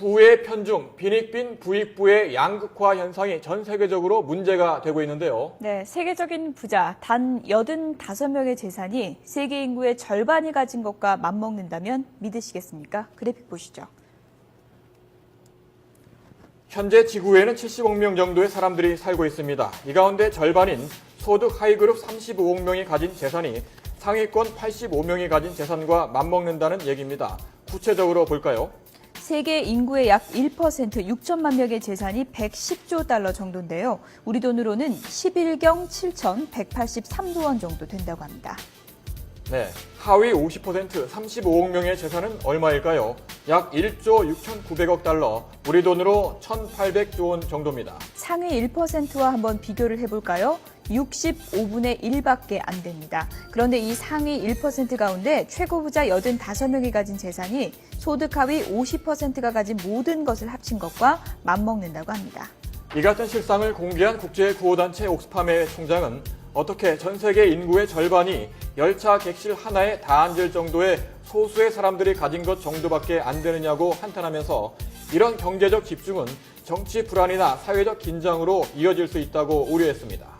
부의 편중, 빈익빈 부익부의 양극화 현상이 전 세계적으로 문제가 되고 있는데요. 네, 세계적인 부자 단 85명의 재산이 세계 인구의 절반이 가진 것과 맞먹는다면 믿으시겠습니까? 그래픽 보시죠. 현재 지구에는 70억 명 정도의 사람들이 살고 있습니다. 이 가운데 절반인 소득 하위그룹 35억 명이 가진 재산이 상위권 85명이 가진 재산과 맞먹는다는 얘기입니다. 구체적으로 볼까요? 세계 인구의 약 1% 6천만 명의 재산이 110조 달러 정도인데요. 우리 돈으로는 11경 7,183조 원 정도 된다고 합니다. 네, 하위 50% 35억 명의 재산은 얼마일까요? 약 1조 6,900억 달러, 우리 돈으로 1,800조 원 정도입니다. 상위 1%와 한번 비교를 해볼까요? 65분의 1밖에 안 됩니다. 그런데 이 상위 1% 가운데 최고 부자 85명이 가진 재산이 소득 하위 50%가 가진 모든 것을 합친 것과 맞먹는다고 합니다. 이 같은 실상을 공개한 국제구호단체 옥스팜의 총장은 어떻게 전 세계 인구의 절반이 열차 객실 하나에 다 앉을 정도의 소수의 사람들이 가진 것 정도밖에 안 되느냐고 한탄하면서 이런 경제적 집중은 정치 불안이나 사회적 긴장으로 이어질 수 있다고 우려했습니다.